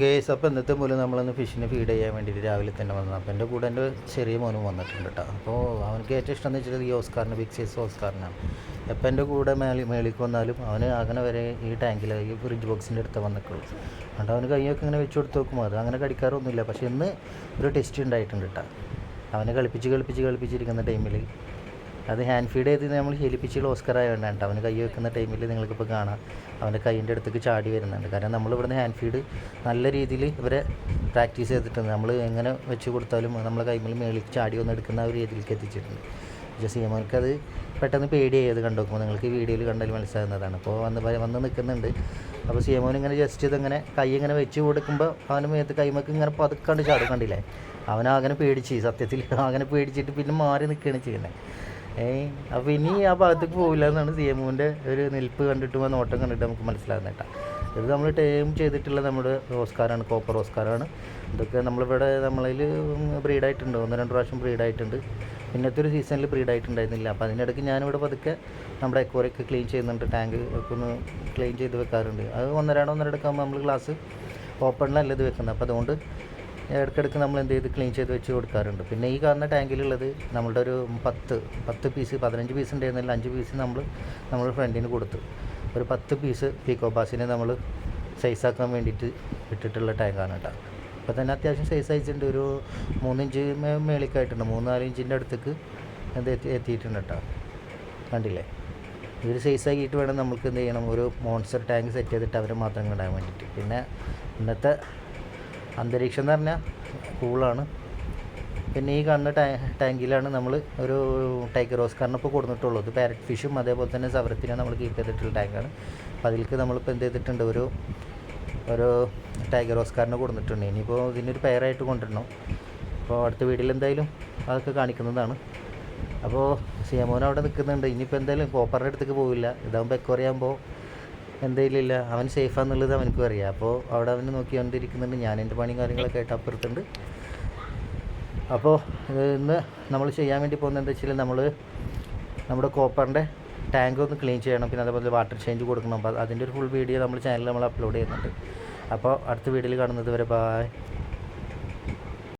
Guys അപ്പോൾ ഇന്നത്തെ മൂലം നമ്മളൊന്ന് ഫിഷിനെ ഫീഡ് ചെയ്യാൻ വേണ്ടിയിട്ട് രാവിലെ തന്നെ വന്നത്. അപ്പോൾ എന്റെ കൂടെ എന്റെ ചെറിയ മോനും വന്നിട്ടുണ്ട് കേട്ടോ അപ്പോൾ അവനക്ക് ഏറ്റവും ഇഷ്ടം എന്ന് വെച്ചിട്ട് ഈ ഓസ്കാറിന് ബിഗ് സൈസ് ഓസ്കാറിനാണ്. എപ്പോൾ എന്റെ കൂടെ മേളി മേളിക്ക് വന്നാലും അവന് അങ്ങനെ വരെ ഈ ടാങ്കിൽ ഈ ഫ്രിഡ്ജ് ബോക്സിന്റെ അടുത്ത് വന്നിട്ടുള്ളൂ. അതുകൊണ്ട് അവന് കൈയൊക്കെ ഇങ്ങനെ വെച്ച് കൊടുത്ത് നോക്കുമ്പോൾ അത് അങ്ങനെ കടിക്കാറൊന്നുമില്ല. പക്ഷേ ഇന്ന് ഒരു ടെസ്റ്റ് ഉണ്ടായിട്ടുണ്ട് കേട്ടോ അവനെ കളിപ്പിച്ച് കളിപ്പിച്ച് കളിപ്പിച്ചിരിക്കുന്ന ടൈമിൽ അത് ഹാൻഡ് ഫീഡ് ചെയ്ത് നമ്മൾ ശീലിപ്പിച്ചുള്ള ഓസ്കർ ആയതുകൊണ്ടാണ് അവന് കൈ വെക്കുന്ന ടൈമിൽ നിങ്ങൾക്കിപ്പോൾ കാണാം. അവന്റെ കൈയിന്റെ അടുത്തേക്ക് ചാടി വരുന്നുണ്ട്. കാരണം നമ്മൾ ഇവിടുന്ന് ഹാൻഡ് ഫീഡ് നല്ല രീതിയിൽ ഇവരെ പ്രാക്ടീസ് ചെയ്തിട്ടുണ്ട്. നമ്മൾ എങ്ങനെ വെച്ച് കൊടുത്താലും നമ്മളെ കൈമിൽ മേളിൽ ചാടി വന്ന് എടുക്കുന്ന ഒരു രീതിയിലേക്ക് എത്തിച്ചിട്ടുണ്ട്. പക്ഷേ സിയമോർക്ക് അത് പെട്ടെന്ന് പേടിയായി. അത് കണ്ടു നോക്കുമ്പോൾ നിങ്ങൾക്ക് വീഡിയോയിൽ കണ്ടാൽ മനസ്സിലാകുന്നതാണ്. അപ്പോൾ വന്ന് വന്ന് നിൽക്കുന്നുണ്ട് അപ്പോൾ സിയമോൻ ഇങ്ങനെ ജസ്റ്റ് ഇതിങ്ങനെ കൈ ഇങ്ങനെ വെച്ച് കൊടുക്കുമ്പോൾ അവന് മേത്ത് കൈമക്ക് ഇങ്ങനെ പതുക്കാണ്ട് ചാടും. കണ്ടില്ലേ? അവനാകനെ പേടിച്ച്. സത്യത്തിൽ അങ്ങനെ പേടിച്ചിട്ട് പിന്നെ മാറി നിൽക്കുകയാണ് ചെയ്യുന്നത് ഏയ് അപ്പോൾ ഇനി ആ ഭാഗത്തേക്ക് പോകില്ല എന്നാണ് സി എമ്മുവിന്റെ ഒരു നിൽപ്പ് കണ്ടിട്ടും ആ നോട്ടം കണ്ടിട്ട് നമുക്ക് മനസ്സിലാകുന്നേട്ട ഇത് നമ്മൾ ടേം ചെയ്തിട്ടുള്ള നമ്മുടെ ഓസ്കാറാണ് കോപ്പർ ഓസ്കാറാണ്. ഇതൊക്കെ നമ്മളിവിടെ നമ്മളിൽ ബ്രീഡായിട്ടുണ്ട് ഒന്ന് രണ്ട് പ്രാവശ്യം ബ്രീഡായിട്ടുണ്ട് പിന്നത്തെ ഒരു സീസണിൽ ബ്രീഡായിട്ടുണ്ടായിരുന്നില്ല അപ്പോൾ അതിനിടയ്ക്ക് ഞാനിവിടെ പതുക്കെ നമ്മുടെ എക്കോറൊക്കെ ക്ലീൻ ചെയ്യുന്നുണ്ട്. ടാങ്ക് ഒക്കെ ഒന്ന് ക്ലീൻ ചെയ്ത് വെക്കാറുണ്ട്. അത് ഒന്നരാടോ ഒന്നരടക്കാകുമ്പോൾ നമ്മൾ ഗ്ലാസ് ഓപ്പണിലല്ല ഇത് വെക്കുന്നത്. അപ്പോൾ അതുകൊണ്ട് ഇടയ്ക്കിടയ്ക്ക് നമ്മൾ എന്ത് ചെയ്ത് ക്ലീൻ ചെയ്ത് വെച്ച് കൊടുക്കാറുണ്ട്. പിന്നെ ഈ കാണുന്ന ടാങ്കിലുള്ളത് നമ്മളുടെ ഒരു പത്ത് പത്ത് പീസ് പതിനഞ്ച് പീസ് ഉണ്ടായിരുന്നില്ല അഞ്ച് പീസ് നമ്മൾ നമ്മൾ ഫ്രണ്ടിന് കൊടുത്തു. ഒരു പത്ത് പീസ് പീക്കോ പാസിനെ നമ്മൾ സൈസാക്കാൻ വേണ്ടിയിട്ട് ഇട്ടിട്ടുള്ള ടാങ്കാണ് കേട്ടോ അപ്പോൾ തന്നെ അത്യാവശ്യം സൈസ് അയച്ചിട്ടുണ്ട് ഒരു മൂന്നിഞ്ച് മേളിക്കായിട്ടുണ്ട്. മൂന്ന് നാല് ഇഞ്ചിന്റെ അടുത്തേക്ക് എന്ത് എത്തി എത്തിയിട്ടുണ്ട് കേട്ടോ കണ്ടില്ലേ? ഇതൊരു സൈസ് ആക്കിയിട്ട് വേണം നമുക്ക് എന്ത് ചെയ്യണം? ഒരു മോൺസ്റ്റർ ടാങ്ക് സെറ്റ് ചെയ്തിട്ട് അവരെ മാത്രം കിടാൻ വേണ്ടിയിട്ട്. പിന്നെ ഇന്നത്തെ അന്തരീക്ഷം എന്ന് പറഞ്ഞാൽ കൂളാണ് പിന്നെ ഈ കാണുന്ന ടാ ടാങ്കിലാണ് നമ്മൾ ഒരു ടൈഗർ ഓസ്കാറിന് ഇപ്പോൾ കൊടുത്തിട്ടുള്ളത് പാരറ്റ് ഫിഷും അതേപോലെ തന്നെ സവരത്തിനാണ് നമ്മൾ കീപ്പ് ചെയ്തിട്ടുള്ള ടാങ്കാണ് അപ്പോൾ അതിലേക്ക് നമ്മളിപ്പോൾ എന്ത് ചെയ്തിട്ടുണ്ട്? ഒരു ഒരു ടൈഗർ ഓസ്കാറിനെ കൊടുത്തിട്ടുണ്ട്. ഇനിയിപ്പോൾ ഇതിനൊരു പെയറായിട്ട് കൊണ്ടുവരണം. അപ്പോൾ അടുത്ത വീഡിയോയിൽ എന്തായാലും അതൊക്കെ കാണിക്കുന്നതാണ്. അപ്പോൾ സിയമോൻ അവിടെ നിൽക്കുന്നുണ്ട് ഇനിയിപ്പോൾ എന്തായാലും കോപ്പറിന്റെ അടുത്തേക്ക് പോവില്ല. ഇതാകുമ്പോൾ എക്കോറിയാകുമ്പോൾ എന്തായാലും ഇല്ല അവൻ സേഫാന്നുള്ളത് അവനക്കും അറിയാം. അപ്പോൾ അവിടെ അവന് നോക്കിക്കൊണ്ടിരിക്കുന്നുണ്ട് ഞാൻ എന്റെ പണിയും കാര്യങ്ങളൊക്കെ ആയിട്ട് അപ്പുറത്തുണ്ട്. അപ്പോൾ ഇന്ന് നമ്മൾ ചെയ്യാൻ വേണ്ടി പോകുന്നത് എന്താ വെച്ചാൽ നമ്മൾ നമ്മുടെ കോപ്പറിന്റെ ടാങ്ക് ഒന്ന് ക്ലീൻ ചെയ്യണം. പിന്നെ അതേപോലെ വാട്ടർ ചേഞ്ച് കൊടുക്കണം. അപ്പോൾ അതിന്റെ ഒരു ഫുൾ വീഡിയോ നമ്മൾ ചാനലിൽ നമ്മൾ അപ്ലോഡ് ചെയ്യുന്നുണ്ട്. അപ്പോൾ അടുത്ത വീഡിയോയിൽ കാണുന്നത് വരെ ബായ്